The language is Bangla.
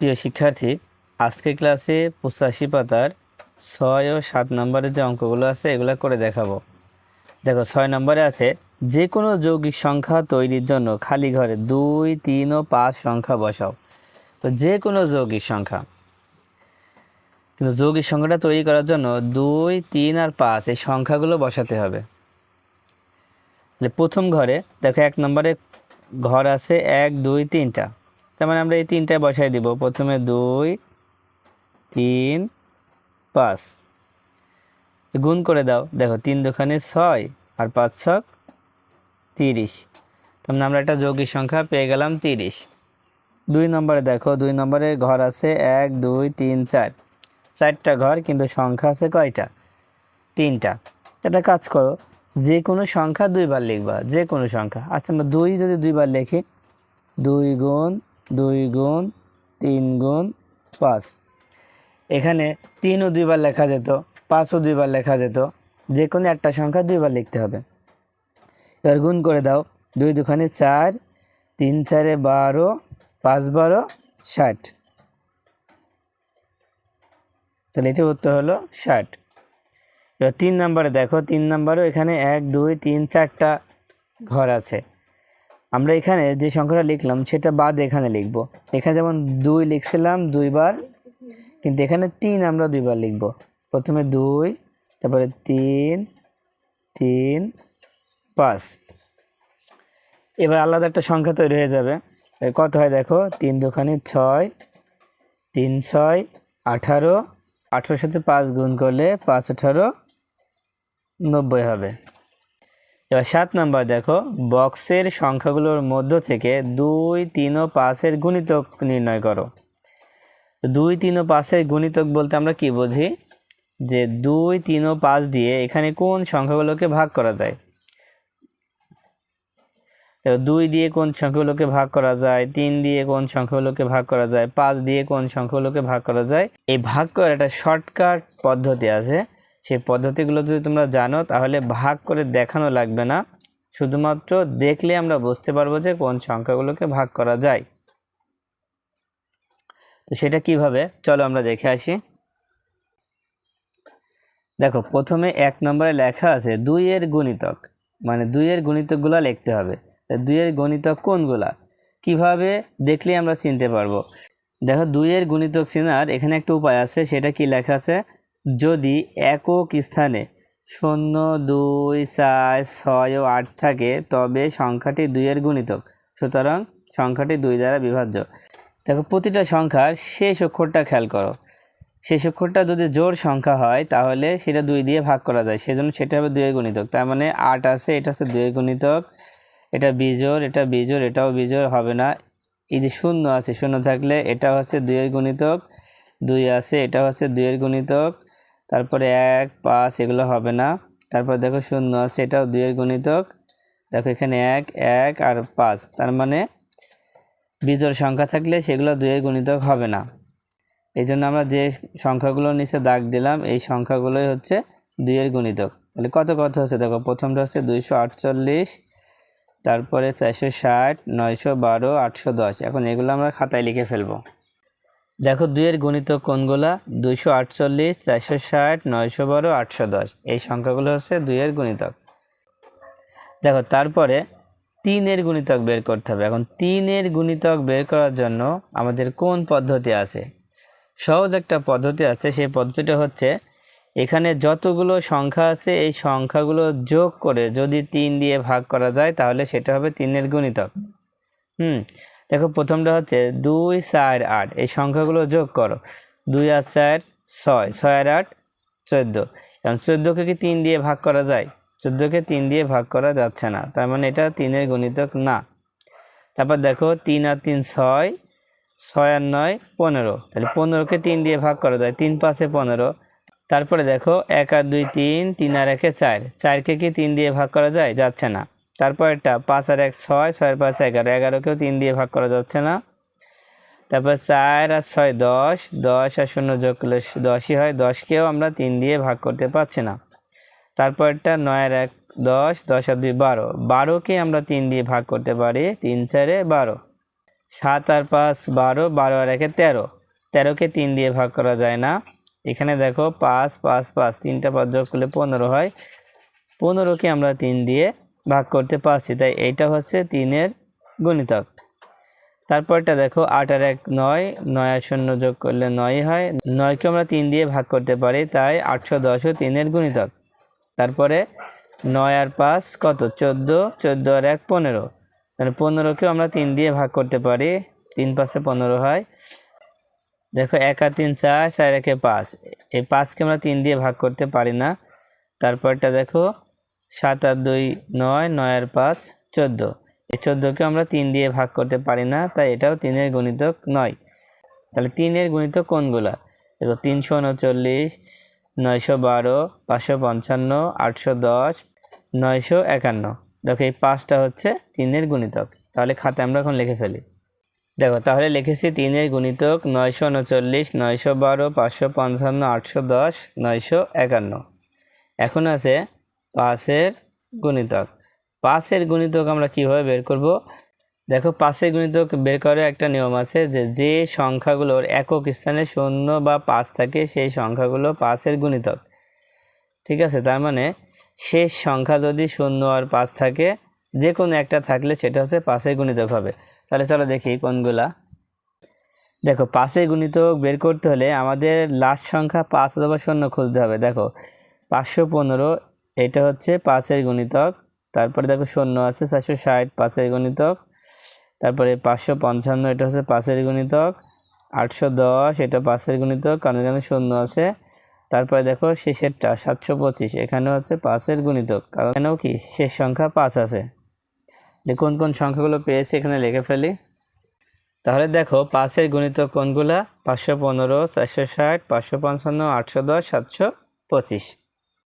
প্রিয় শিক্ষার্থী আজকে ক্লাসে পঁচাশি পাতার ছয় ও সাত নম্বরের যে অঙ্কগুলো আছে, এগুলো করে দেখাবো। দেখো, ছয় নম্বরে আছে যে কোনো যৌগিক সংখ্যা তৈরির জন্য খালি ঘরে দুই, তিন ও পাঁচ সংখ্যা বসাও। তো যে কোনো যৌগিক সংখ্যা। কিন্তু যৌগিক সংখ্যাটা তৈরি করার জন্য দুই, তিন আর পাঁচ, এই সংখ্যাগুলো বসাতে হবে। প্রথম ঘরে, দেখো এক নম্বরে ঘর আছে এক, দুই, তিনটা। তার মানে আমরা এই তিনটায় বসাই দিব। প্রথমে দুই, তিন, পাঁচ। গুণ করে দাও। দেখো, তিন দোকানে ছয় আর পাঁচ ছক তিরিশ। তার মানে আমরা একটা যৌগিক সংখ্যা পেয়ে গেলাম তিরিশ। দুই নম্বরে দেখো, দুই নম্বরে ঘর আছে এক, দুই, তিন, চার। চারটা ঘর, কিন্তু সংখ্যা আছে কয়টা? তিনটা। একটা কাজ করো, যে কোনো সংখ্যা দুইবার লিখবা, যে কোনো সংখ্যা। আচ্ছা আমরা দুই যদি দুইবার লিখি, দুই গুণ দুই গুণ তিন গুণ পাঁচ। এখানে তিনও দুইবার লেখা যেত, পাঁচও দুইবার লেখা যেত যে কোনো একটা সংখ্যা দুইবার লিখতে হবে। এবার গুণ করে দাও, দুই দুখানে চার, তিন চারে বারো, পাঁচ বারো, ষাট। তাহলে এটির উত্তর হলো ষাট। এবার তিন নম্বরে দেখো, তিন নম্বরেও এখানে এক, দুই, তিন, চারটা ঘর আছে। আমরা এখানে যে সংখ্যাটা লিখলাম, সেটা বাদ এখানে লিখব। এখানে যেমন দুই লিখছিলাম, দুইবার, কিন্তু এখানে তিন আমরা দুইবার লিখব। প্রথমে দুই, তারপরে তিন তিন, পাঁচ। এবার আলাদা একটা সংখ্যা তৈরি হয়ে যাবে। কত হয় দেখো, তিন দোকানে ছয়, তিন ছয়, আঠারো। আঠারোর সাথে পাঁচ গুণ করলে পাঁচ আঠারো নব্বই হবে। এবার সাত নাম্বার দেখো, বক্সের সংখ্যাগুলোর মধ্য থেকে দুই, তিন ও পাঁচের গুণিতক নির্ণয় করো। দুই, তিন ও পাঁচের গুণিতক বলতে আমরা কি বুঝি? যে দুই, তিন ও পাঁচ দিয়ে এখানে কোন সংখ্যাগুলোকে ভাগ করা যায়? দুই দিয়ে কোন সংখ্যাগুলোকে ভাগ করা যায়, তিন দিয়ে কোন সংখ্যাগুলোকে ভাগ করা যায়, পাঁচ দিয়ে কোন সংখ্যাগুলোকে ভাগ করা যায়? এই ভাগ করার একটা শর্টকাট পদ্ধতি আছে। সেই পদ্ধতিগুলো যদি তোমরা জানো, তাহলে ভাগ করে দেখানো লাগবে না। শুধুমাত্র দেখলে আমরা বুঝতে পারব যে কোন সংখ্যাগুলোকে ভাগ করা যায়। তো সেটা কীভাবে? চলো আমরা দেখে আসি। দেখো, প্রথমে এক নম্বরে লেখা আছে দুইয়ের গুণিতক। মানে দুইয়ের গুণিতকগুলো লিখতে হবে। দুইয়ের গণিতক কোনগুলা? কীভাবে দেখলে আমরা চিনতে পারব? দেখো, দুইয়ের গুণিতক চিনার এখানে একটা উপায় আছে, সেটা কি লেখা আছে? যদি একক স্থানে শূন্য, দুই, চার, ছয় ও আট থাকে, তবে সংখ্যাটি দুইয়ের গুণিতক। সুতরাং সংখ্যাটি দুই দ্বারা বিভাজ্য। দেখো, প্রতিটা সংখ্যার শেষ অক্ষরটা খেয়াল করো। শেষ অক্ষরটা যদি জোর সংখ্যা হয়, তাহলে সেটা দুই দিয়ে ভাগ করা যায়। সেজন্য সেটা হবে দুইয়ের গুণিতক। তার মানে আট আছে, এটা হচ্ছে দুইয়ের গুণিতক। এটা বিজোড় এটা বিজোড়, এটাও বিজোড়, হবে না। এই যে শূন্য আছে, শূন্য থাকলে এটা হচ্ছে দুইয়ের গুণিতক। দুই আছে এটা হচ্ছে দুইয়ের গুণিতক। তারপরে এক, পাঁচ, এগুলো হবে না। তারপর দেখো শূন্য আছে, এটাও দুইয়ের গুণিতক। দেখো এখানে এক এক আর পাঁচ, তার মানে বিজোড় সংখ্যা থাকলে সেগুলো দুইয়ের গুণিতক হবে না। এই জন্য আমরা যে সংখ্যাগুলো নিচে দাগ দিলাম, এই সংখ্যাগুলোই হচ্ছে দুইয়ের গুণিতক। তাহলে কত কত হচ্ছে? দেখো প্রথমটা হচ্ছে দুইশো আটচল্লিশ, তারপরে চারশো ষাট, নয়শো বারো, আটশো দশ। এখন এগুলো আমরা খাতায় লিখে ফেলব। দেখো দুইয়ের গণিতক কোনগুলা? দুইশো আটচল্লিশ, চারশো ষাট, নয়শো বারো, আটশো দশ। এই সংখ্যাগুলো হচ্ছে দুইয়ের গুণিতক। দেখো, তারপরে তিনের গুণিতক বের করতে হবে। এখন তিনের গুণিতক বের করার জন্য আমাদের কোন পদ্ধতি আছে? সহজ একটা পদ্ধতি আছে, সেই পদ্ধতিটা হচ্ছে এখানে যতগুলো সংখ্যা আছে, এই সংখ্যাগুলো যোগ করে যদি তিন দিয়ে ভাগ করা যায়, তাহলে সেটা হবে তিনের গুণিতক। হুম? দেখো প্রথমটা হচ্ছে দুই চার আট, এই সংখ্যাগুলো যোগ করো। দুই আর চার, ছয় ছয় আর আট, চোদ্দ। এখন চোদ্দোকে কি তিন দিয়ে ভাগ করা যায়? চোদ্দোকে তিন দিয়ে ভাগ করা যাচ্ছে না, তার মানে এটা তিনের গুণিতক না। তারপর দেখো তিন আর তিন ছয় ছয় আর নয়, পনেরো। তাহলে পনেরোকে তিন দিয়ে ভাগ করা যায়, তিন পাঁচে পনেরো। তারপরে দেখো এক আর দুই তিন তিন আর একে চার। চারকে কি তিন দিয়ে ভাগ করা যায়? যাচ্ছে না। তারপর একটা পাঁচ আর এক ছয় ছয়ের পাঁচ এগারো। এগারোকেও তিন দিয়ে ভাগ করা যাচ্ছে না। তারপর চার আর ছয় দশ দশ আর শূন্য যোগ করলে দশই হয়। দশকেও আমরা তিন দিয়ে ভাগ করতে পারছি না। তারপরটা নয় আর এক দশ দশ আর দুই বারো। বারোকে আমরা তিন দিয়ে ভাগ করতে পারি। তিন চারে বারো। সাত আর পাঁচ বারো বারো আর একে তেরো। তেরোকে তিন দিয়ে ভাগ করা যায় না। এখানে দেখো পাঁচ পাঁচ পাঁচ, তিনটা পাঁচ যোগ করলে পনেরো হয়। পনেরোকে আমরা তিন দিয়ে ভাগ করতে পারছি। তাই এইটা হচ্ছে তিনের গণিতক। তারপরটা দেখো, আট আর এক নয় নয় আর শূন্য যোগ করলে নয় হয়। নয়কে আমরা তিন দিয়ে ভাগ করতে পারি, তাই আটশো দশও তিনের গুণিতক। তারপরে নয় আর পাঁচ কত? চোদ্দ চোদ্দ আর এক পনেরো। তাহলে পনেরোকেও আমরা তিন দিয়ে ভাগ করতে পারি, তিন পাঁচে পনেরো হয়। দেখো, এক আর তিন চার চার একে পাঁচ। এই পাঁচকে আমরা তিন দিয়ে ভাগ করতে পারি না। তারপরটা দেখো সাত আর দুই নয় নয় আর পাঁচ, চোদ্দ। এই চোদ্দোকে আমরা তিন দিয়ে ভাগ করতে পারি না, তাই এটাও তিনের গুণিতক নয়। তাহলে তিনের গুণিতক কোনগুলা? দেখো, তিনশো উনচল্লিশ, নয়শো বারো, পাঁচশো পঞ্চান্ন, আটশো দশ, নয়শো একান্ন। দেখো, এই পাঁচটা হচ্ছে তিনের গুণিতক। তাহলে খাতায় আমরা এখন লিখে ফেলি। দেখো, তাহলে লিখেছি তিনের গুণিতক নয়শো উনচল্লিশ, নয়শো বারো, পাঁচশো পঞ্চান্ন, আটশো দশ, নয়শো একান্ন। এখন আছে পাঁচের গুণিতক। পাঁচের গুণিতক আমরা কীভাবে বের করব? দেখো, পাঁচের গুণিতক বের করার একটা নিয়ম আছে যে যে সংখ্যাগুলোর একক স্থানে শূন্য বা পাঁচ থাকে, সেই সংখ্যাগুলো পাঁচের গুণিতক। ঠিক আছে? তার মানে শেষ সংখ্যা যদি শূন্য আর পাঁচ থাকে, যে কোনো একটা থাকলে সেটা হচ্ছে পাঁচের গুণিতক হবে। তাহলে চলো দেখি কোনগুলা। দেখো, পাঁচের গুণিতক বের করতে হলে আমাদের লাস্ট সংখ্যা পাঁচ অথবা শূন্য খুঁজতে হবে। দেখো, পাঁচশো পনেরো এটা হচ্ছে পাঁচের গুণিতক। তারপরে দেখো শূন্য আছে, চারশো ষাট, পাঁচের গুণিতক। তারপরে পাঁচশো পঞ্চান্ন, এটা হচ্ছে পাঁচের গুণিতক। আটশো দশ, এটা পাঁচের গুণিতক, কারণ এখানে শূন্য আছে। তারপরে দেখো শেষেরটা, সাতশো পঁচিশ এখানে হচ্ছে পাঁচের গুণিতক, কারণ এখানেও কি শেষ সংখ্যা পাঁচ আছে। কোন কোন সংখ্যাগুলো পেয়েছি, এখানে লিখে ফেলি। তাহলে দেখো পাঁচের গুণিতক কোনগুলা? পাঁচশো পনেরো, চারশো ষাট, পাঁচশো পঞ্চান্ন, আটশো দশ, সাতশো পঁচিশ।